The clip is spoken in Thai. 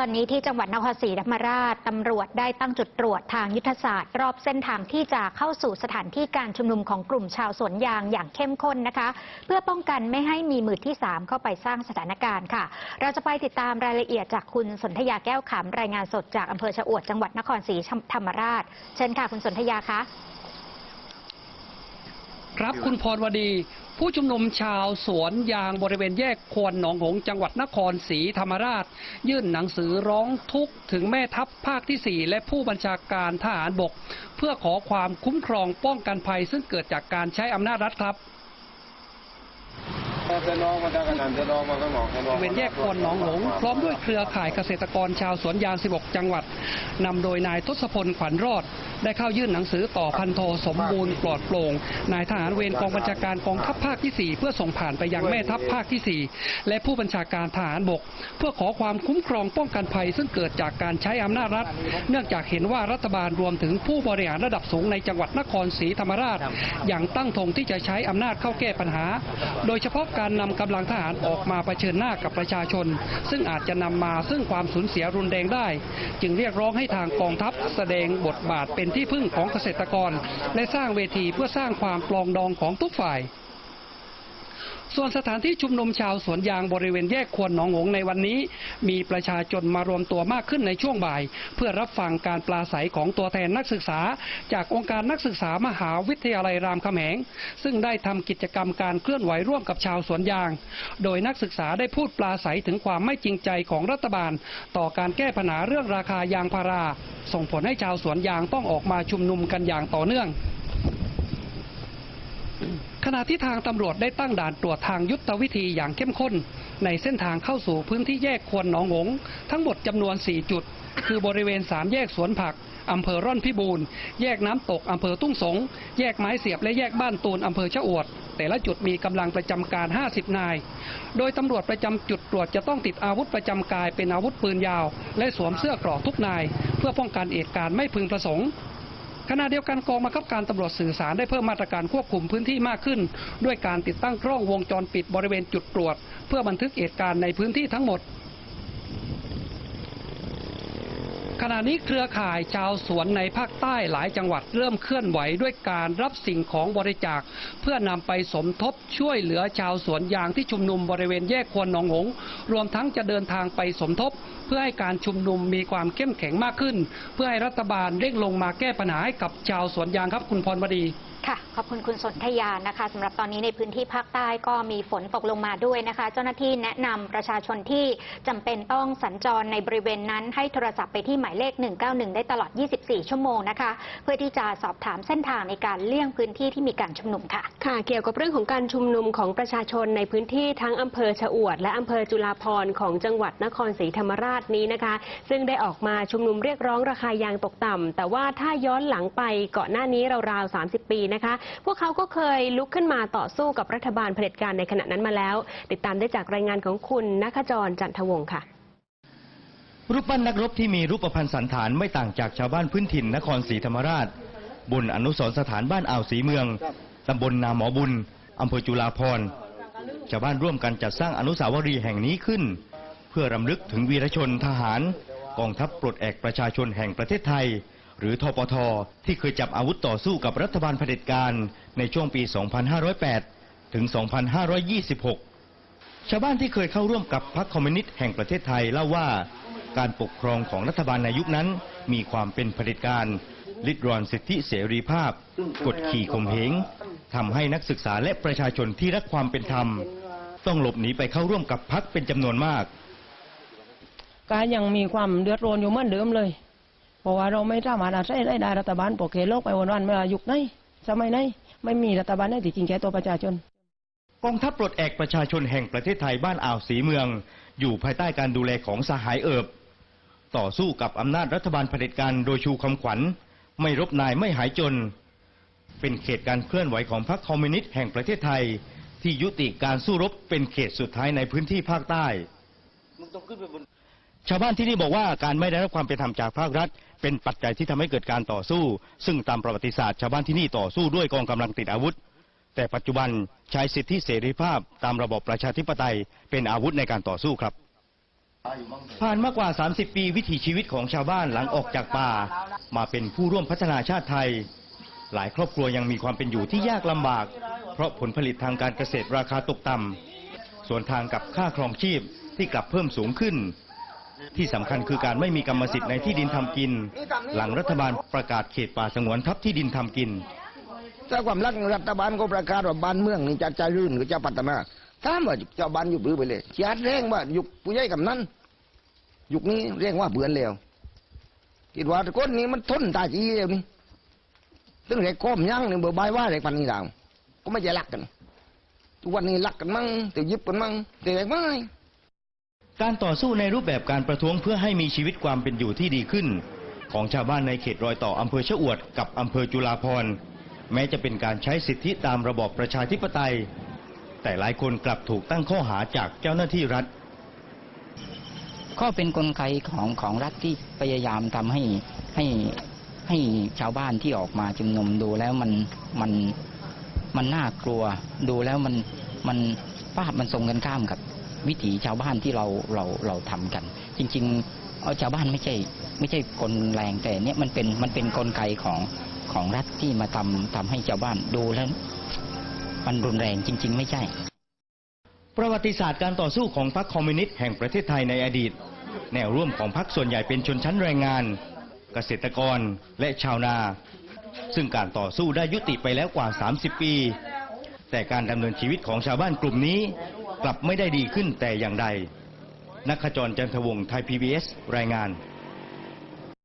ตอนนี้ที่จังหวัดนครศรีธรรมราชตำรวจได้ตั้งจุดตรวจทางยุทธศาสตร์ รอบเส้นทางที่จะเข้าสู่สถานที่การชุมนุมของกลุ่มชาวสวนยางอย่างเข้มข้นนะคะ เพื่อป้องกันไม่ให้มีมือที่ 3 เข้าไปสร้างสถานการณ์ค่ะ เราจะไปติดตามรายละเอียดจากคุณสนธยาแก้วขำรายงานสดจากอำเภอชะอวดจังหวัดนครศรีธรรมราช เชิญค่ะคุณสนธยาคะครับคุณพรวดี ผู้ชุมนุมชาวสวนยางบริเวณแยกควนหนองหงส์จังหวัดนครศรีธรรมราช ยื่นหนังสือร้องทุกข์ถึงแม่ทัพภาคที่ 4 และผู้บัญชาการทหารบก เพื่อขอความคุ้มครองป้องกันภัยซึ่งเกิดจากการใช้อำนาจรัฐครับ บริเวณแยกควนหนองหลงพร้อมด้วยเครือข่ายเกษตรกรชาวสวนยาง 16 จังหวัดนำโดยนายทศพลขวัญรอด ได้เข้ายื่นหนังสือต่อพันโทสมบูรณ์ปลอดโปร่งนายทหารเวรกองบัญชาการกองทัพภาคที่ 4 เพื่อส่งผ่านไปยังแม่ทัพภาคที่ 4 และผู้บัญชาการทหารบก เพื่อขอความคุ้มครองป้องกันภัย ซึ่งเกิดจากการใช้อำนาจรัฐ เนื่องจากเห็นว่ารัฐบาลรวมถึงผู้บริหารระดับสูงในจังหวัดนครศรีธรรมราช อย่างตั้งธงที่จะใช้อำนาจเข้าแก้ปัญหา โดยเฉพาะการนำกำลังทหารออกมาเผชิญหน้ากับประชาชน ซึ่งอาจจะนำมาซึ่งความสูญเสียรุนแรงได้ จึงเรียกร้องให้ทางกองทัพแสดงบทบาทเป็นที่พึ่งของเกษตรกร และสร้างเวทีเพื่อสร้างความปลองดองของทุกฝ่าย ส่วนสถานที่ชุมนุมชาวสวนยางบริเวณแยกควนหนองหงในวันนี้ มีประชาชนมารวมตัวมากขึ้นในช่วงบ่าย เพื่อรับฟังการปราศัยของตัวแทนนักศึกษา จากองค์การนักศึกษามหาวิทยาลัยรามคำแหง ซึ่งได้ทำกิจกรรมการเคลื่อนไหวร่วมกับชาวสวนยาง โดยนักศึกษาได้พูดปราศัยถึงความไม่จริงใจของรัฐบาล ต่อการแก้ปัญหาเรื่องราคายางพารา ส่งผลให้ชาวสวนยางต้องออกมาชุมนุมกันอย่างต่อเนื่อง ขณะที่ทางตำรวจได้ตั้งด่านตรวจทางยุทธวิธีอย่างเข้มข้น ในเส้นทางเข้าสู่พื้นที่แยกควนหนองหง ทั้งหมดจำนวน 4 จุด คือบริเวณสามแยกสวนผักอำเภอร่อนพิบูรณ์แยกน้ำตกอำเภอตุ้งสง แยกไม้เสียบและแยกบ้านตูนอำเภอชะอวด แต่ละจุดมีกำลังประจำการ 50 นาย โดยตำรวจประจำจุดตรวจจะต้องติดอาวุธประจำกายเป็นอาวุธปืนยาว และสวมเสื้อเกราะทุกนาย เพื่อป้องกันเหตุการณ์ไม่พึงประสงค์ ขณะเดียวกันกองบังคับการตำรวจสื่อสารได้เพิ่มมาตรการควบคุมพื้นที่มากขึ้น ด้วยการติดตั้งกล้องวงจรปิดบริเวณจุดตรวจ เพื่อบันทึกเหตุการณ์ในพื้นที่ทั้งหมด ขณะนี้เครือข่ายชาวสวนในภาคใต้หลายจังหวัดเริ่มเคลื่อนไหวด้วยการรับสิ่งของบริจาค เพื่อนำไปสมทบช่วยเหลือชาวสวนยางที่ชุมนุมบริเวณแยกควนหนองหง รวมทั้งจะเดินทางไปสมทบ เพื่อให้การชุมนุมมีความเข้มแข็งมากขึ้น เพื่อให้รัฐบาลเร่งลงมาแก้ปัญหาให้กับชาวสวนยางครับคุณพรบดี ค่ะ ขอบคุณคุณสนธยานะคะสำหรับตอนนี้ในพื้นที่ภาคใต้ก็มีฝนตกลงมาด้วยนะคะ เจ้าหน้าที่แนะนำประชาชนที่จำเป็นต้องสัญจรในบริเวณนั้น ให้โทรศัพท์ไปที่หมายเลข 191 ได้ตลอด 24 ชั่วโมงนะคะ เพื่อที่จะสอบถามเส้นทางในการเลี่ยงพื้นที่ที่มีการชุมนุมค่ะ ค่ะ เกี่ยวกับเรื่องของการชุมนุมของประชาชนในพื้นที่ทั้งอำเภอชะอวด และอำเภอจุฬาภรณ์ของจังหวัดนครศรีธรรมราชนี้นะคะ ซึ่งได้ออกมาชุมนุมเรียกร้องราคายางตกต่ำแต่ว่าถ้าย้อนหลังไปก่อนหน้านี้ราวๆ30 ปีนะคะ พวกเขาก็เคยลุกขึ้นมาต่อสู้กับรัฐบาลเผด็จการในขณะนั้นมาแล้ว ติดตามได้จากรายงานของคุณนักจรจันทวงศ์ค่ะรูปปั้นนักรบที่มีรูปพันธ์สันฐานไม่ต่างจากชาวบ้านพื้นถิ่นนครศรีธรรมราช บนอนุสรสถานบ้านอ่าวศรีเมือง ตำบลนาหมอบุญ อำเภอจุฬาภรชาวบ้านร่วมกันจัดสร้างอนุสาวรีย์แห่งนี้ขึ้น เพื่อรำลึกถึงวีรชนทหาร กองทัพปลดแอกประชาชนแห่งประเทศไทย หรือทปท ที่เคยจับอาวุธต่อสู้กับรัฐบาลเผด็จการในช่วงปี 2508 ถึง 2526 ชาวบ้านที่เคยเข้าร่วมกับพรรคคอมมิวนิสต์แห่งประเทศไทยเล่าว่า การปกครองของรัฐบาลในยุคนั้น มีความเป็นเผด็จการลิดรอนสิทธิเสรีภาพ กดขี่ข่มเหงทำให้นักศึกษาและประชาชนที่รักความเป็นธรรม ต้องหลบหนีไปเข้าร่วมกับพรรคเป็นจำนวนมากก็ยังมีความเดือดร้อนอยู่เหมือนเดิมเลย ราะว่าเราไม่สามารถอาศัยได้ได้รัฐบาลปกเคโลกไปวันๆไม่ว่ายุคไหนสมัยไหนไม่มีรัฐบาลไหนที่จริงแก่ตัวประชาชนกองทัพปลดแอกประชาชนแห่งประเทศไทยบ้านอ่าวศรีเมือง อยู่ภายใต้การดูแลของสหายเอิบ ต่อสู้กับอำนาจรัฐบาลเผด็จการโดยชูคำขวัญ ไม่รบนายไม่หายจน เป็นเขตการเคลื่อนไหวของพรรคคอมมิวนิสต์แห่งประเทศไทย ที่ยุติการสู้รบเป็นเขตสุดท้ายในพื้นที่ภาคใต้ ชาวบ้านที่นี่บอกว่าการไม่ได้รับความเป็นธรรมจากภาครัฐ เป็นปัจจัยที่ทำให้เกิดการต่อสู้ ซึ่งตามประวัติศาสตร์ชาวบ้านที่นี่ต่อสู้ด้วยกองกำลังติดอาวุธ แต่ปัจจุบันใช้สิทธิเสรีภาพตามระบบประชาธิปไตย เป็นอาวุธในการต่อสู้ครับ ผ่านมากกว่า 30 ปีวิถีชีวิตของชาวบ้านหลังออกจากป่า มาเป็นผู้ร่วมพัฒนาชาติไทย หลายครอบครัวยังมีความเป็นอยู่ที่ยากลำบาก เพราะผลผลิตทางการเกษตรราคาตกต่ำส่วนทางกับค่าครองชีพที่กลับเพิ่มสูงขึ้น ที่สำคัญคือการไม่มีกรรมสิทธิ์ในที่ดินทำกิน หลังรัฐบาลประกาศเขตป่าสงวนทับที่ดินทำกินถ้าความรักรัฐบาลก็ประกาศว่าบ้านเมืองนี่จะเจริญหรือจะพัฒนาถามว่าเจ้าบ้านอยู่บื้อไปเลยชาติแรงว่ายุคผู้ใหญ่กับนั้นยุคนี้เรียกว่าเบือนแล้วคิดว่าคนนี้มันทนตายจีแล้วนี่ตึงเด็กก้มยั่งเนี่ยเบอร์บายว่าเด็กปันนี้ดาวก็ไม่จะรักกันทุกวันนี้รักกันมั่งเดี๋ยวยิบกันมั่งเดี๋ยวไม่ การต่อสู้ในรูปแบบการประท้วงเพื่อให้มีชีวิตความเป็นอยู่ที่ดีขึ้น ของชาวบ้านในเขตรอยต่ออำเภอชะอวดกับอำเภอจุฬาภรณ์แม้จะเป็นการใช้สิทธิตามระบอบประชาธิปไตย แต่หลายคนกลับถูกตั้งข้อหาจากเจ้าหน้าที่รัฐ ก็เป็นกลไกของของรัฐที่พยายามทำให้ให้ให้ชาวบ้านที่ออกมาชุมนุมดูแล้วมันมันมันน่ากลัว ดูแล้วมันมันภาพมันตรงกันข้ามกับ วิถีชาวบ้านที่เราเราเราทำกัน จริงๆเอาชาวบ้านไม่ใช่ ไม่ใช่กลแรงแต่เนี่ยมันเป็นมันเป็นกลไกของของรัฐที่มาทำทำให้ชาวบ้านดูแล้วมันรุนแรงจริง ๆ ไม่ใช่ ประวัติศาสตร์การต่อสู้ของพรรคคอมมิวนิสต์แห่งประเทศไทยในอดีต แนวร่วมของพรรคส่วนใหญ่เป็นชนชั้นแรงงาน เกษตรกรและชาวนา ซึ่งการต่อสู้ได้ยุติไปแล้วกว่า 30 ปี แต่การดำเนินชีวิตของชาวบ้านกลุ่มนี้ กลับไม่ได้ดีขึ้นแต่อย่างใดนักขจรจันทวงศ์ไทย PBS รายงาน